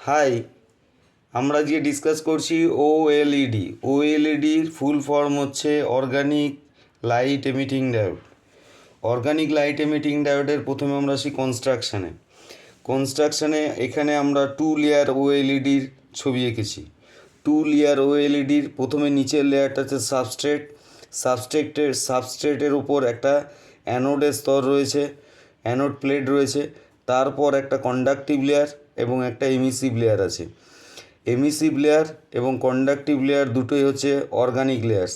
High আমরা আজকে discuss করছি ওএলইডি ওএলইডির ফুল ফর্ম হচ্ছে organic light emitting diode organic light emitting ডায়োডের প্রথমে আমরা আসি কনস্ট্রাকশানে কনস্ট্রাকশানে এখানে আমরা টু লেয়ার ওএলইডির ছবি এঁকেছি। টু লেয়ার ওএলইডির প্রথমে নিচের লেয়ারটা হচ্ছে সাবস্ট্রেট সাবস্ট্রেটের সাবস্ট্রেটের উপর একটা অ্যানোডের স্তর রয়েছে অ্যানোড প্লেট রয়েছে। তারপর একটা কন্ডাকটিভ লেয়ার এবং একটা এমিসিভ লেয়ার আছে। এমিসিভ লেয়ার এবং কন্ডাক্টিভ লেয়ার দুটোই হচ্ছে অর্গানিক লেয়ার্স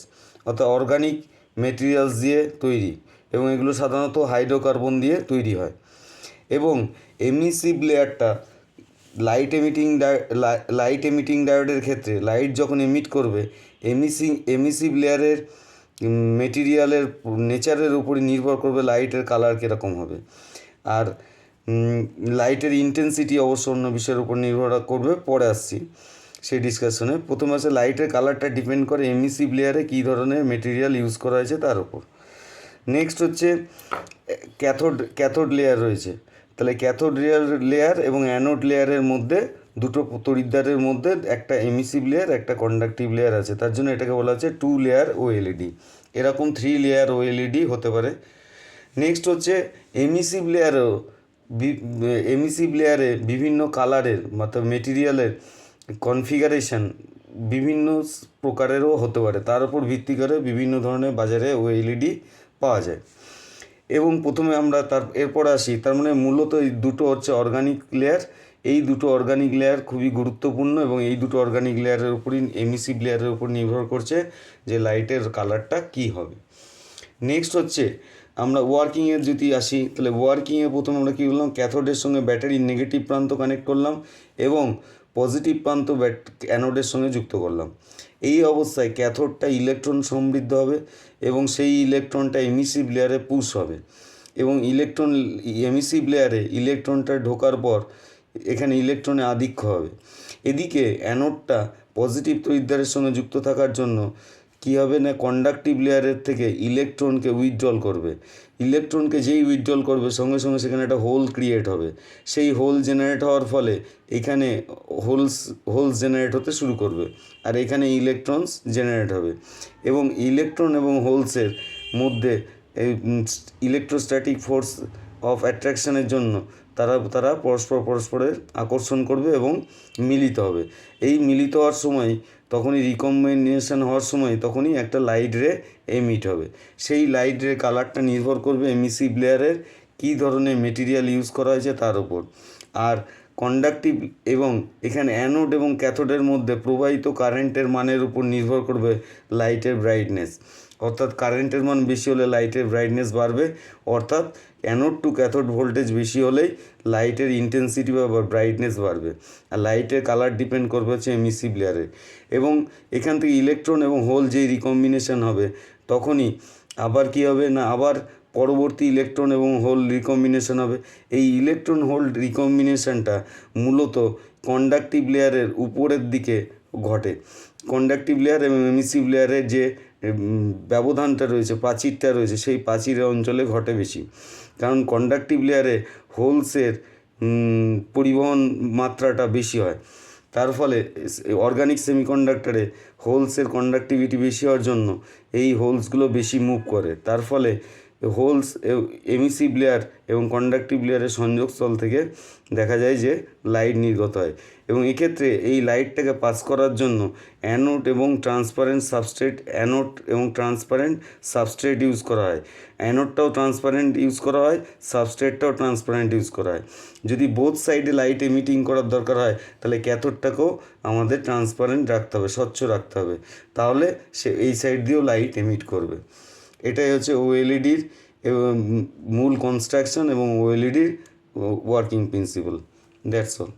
অর্থাৎ অর্গানিক মেটেরিয়ালস দিয়ে তৈরি এবং এগুলো সাধারণত হাইড্রোকার্বন দিয়ে তৈরি হয়। এবং এমিসিভ লেয়ারটা লাইট এমিটিং লাইট এমিটিং ডায়োডের ক্ষেত্রে লাইট যখন এমিট করবে এমিসি এমিসিভ লেয়ারের মেটেরিয়ালের নেচারের উপরই নির্ভর করবে লাইটের কালার কীরকম হবে। আর লাইটের ইন্টেন্সিটি অবশ্য অন্য বিষয়ের উপর নির্ভর করবে, পরে আসছি সেই ডিসকাশনে প্রথমে আছে লাইটের কালারটা ডিপেন্ড করে এমিসিভ লেয়ারে কী ধরনের মেটেরিয়াল ইউজ করা হয়েছে তার উপর। নেক্সট হচ্ছে ক্যাথোড ক্যাথোড লেয়ার রয়েছে। তাহলে ক্যাথোড লেয়ার লেয়ার এবং অ্যানোড লেয়ারের মধ্যে, দুটো তড়িৎদ্বারের মধ্যে একটা এমিসিভ লেয়ার একটা কন্ডাকটিভ লেয়ার আছে। তার জন্য এটাকে বলা হচ্ছে টু লেয়ার ওএলইডি এরকম থ্রি লেয়ার ওএলইডি হতে পারে। নেক্সট হচ্ছে এমিসিভ লেয়ারও এমিসিভ লেয়ারে বিভিন্ন কালারের অর্থাৎ মেটেরিয়ালের কনফিগারেশন বিভিন্ন প্রকারেরও হতে পারে। তার উপর ভিত্তি করে বিভিন্ন ধরনের বাজারে ও এলইডি পাওয়া যায়। এবং প্রথমে আমরা তার, এরপর আসি, তার মানে মূলত এই দুটো হচ্ছে অর্গানিক লেয়ার এই দুটো অর্গানিক লেয়ার খুবই গুরুত্বপূর্ণ এবং এই দুটো অর্গানিক লেয়ারের উপরই এমিসিভ লেয়ারের উপর নির্ভর করছে যে লাইটের কালারটা কী হবে। নেক্সট হচ্ছে আমরা ওয়ার্কিংয়ের যদি আসি, তাহলে ওয়ার্কিংয়ে প্রথমে আমরা কী করলাম ক্যাথোডের সঙ্গে ব্যাটারি নেগেটিভ প্রান্ত কানেক্ট করলাম এবং পজিটিভ প্রান্ত ব্যাট অ্যানোডের সঙ্গে যুক্ত করলাম। এই অবস্থায় ক্যাথোডটা ইলেকট্রন সমৃদ্ধ হবে এবং সেই ইলেকট্রনটা এমিসিভ লেয়ারে পুশ হবে এবং ইলেকট্রন এমিসিভ লেয়ারে ইলেকট্রনটা ঢোকার পর এখানে ইলেকট্রনে আধিক্য হবে। এদিকে অ্যানোডটা পজিটিভ তড়িৎদ্বারের সঙ্গে যুক্ত থাকার জন্য কী হবে না কন্ডাক্টিভ লেয়ারের থেকে ইলেকট্রনকে উইথড্রল করবে? ইলেকট্রনকে যেই উইথড্রল করবে, সঙ্গে সঙ্গে সেখানে একটা হোল ক্রিয়েট হবে। সেই হোল জেনারেট হওয়ার ফলে এখানে হোলস হোলস জেনারেট হতে শুরু করবে আর এখানে ইলেকট্রনস জেনারেট হবে। এবং ইলেকট্রন এবং হোলসের মধ্যে এই ইলেকট্রোস্ট্যাটিক ফোর্স অফ অ্যাট্রাকশনের জন্য তারা তারা পরস্পর, পরস্পরের আকর্ষণ করবে এবং মিলিত হবে। এই মিলিত হওয়ার সময় তখনই রিকমেন্ডেশন হওয়ার সময় তখনই একটা লাইট রে এমিট হবে। সেই লাইট রে কালারটা নির্ভর করবে এমিসি ব্লেয়ারের কী ধরনের মেটেরিয়াল ইউজ করা হয়েছে তার উপর। আর কন্ডাকটিভ এবং এখানে অ্যানোড এবং ক্যাথোডের মধ্যে প্রবাহিত কারেন্টের মানের উপর নির্ভর করবে লাইটের ব্রাইটনেস অর্থাৎ কারেন্টের মান বেশি হলে লাইটের ব্রাইটনেস বাড়বে, অর্থাৎ অ্যানোড টু ক্যাথোড ভোল্টেজ বেশি হলেই লাইটের ইন্টেন্সিটি বা ব্রাইটনেস বাড়বে। আর লাইটের কালার ডিপেন্ড করবে হচ্ছে এমিসিভ লেয়ারে এবং এখান থেকে ইলেকট্রন এবং হোল যেই রিকম্বিনেশন হবে, তখনই আবার কী হবে না, আবার পরবর্তী ইলেকট্রন এবং হোল রিকম্বিনেশন হবে। এই ইলেকট্রন হোল রিকম্বিনেশনটা মূলত কন্ডাকটিভ লেয়ারের উপরের দিকে ঘটে। কন্ডাকটিভ লেয়ার এবং এমিসিভ লেয়ারের যে ব্যবধানটা রয়েছে, প্রাচীরটা রয়েছে, সেই প্রাচীরের অঞ্চলে ঘটে বেশি। কারণ কন্ডাকটিভ লেয়ারে হোলসের পরিবহন মাত্রাটা বেশি হয়। তার ফলে অর্গানিক সেমিকন্ডাক্টরে হোলসের কন্ডাক্টিভিটি বেশি হওয়ার জন্য এই হোলসগুলো বেশি মুভ করে। তার ফলে হোলস এমিসিভ লেয়ার এবং কন্ডাক্টিভ লেয়ারের সংযোগস্থল থেকে দেখা যায় যে লাইট নির্গত হয়। এবং এক্ষেত্রে এই লাইটটাকে পাস করার জন্য অ্যানোড এবং ট্রান্সপারেন্ট সাবস্ট্রেট, অ্যানোড এবং ট্রান্সপারেন্ট সাবস্ট্রেট ইউজ করা হয়। অ্যানোডটাও ট্রান্সপারেন্ট ইউজ করা হয়, সাবস্ট্রেটটাও ট্রান্সপারেন্ট ইউজ করা হয়। যদি বোথ সাইডে লাইট এমিটিং করার দরকার হয়, তাহলে ক্যাথোডটাকেও আমাদের ট্রান্সপারেন্ট রাখতে হবে, স্বচ্ছ রাখতে হবে। তাহলে সে এই সাইড দিয়েও লাইট এমিট করবে। এটাই হচ্ছে ওএলইডির মূল কনস্ট্রাকশন এবং ওএলইডির ওয়ার্কিং প্রিন্সিপাল দ্যাটস অল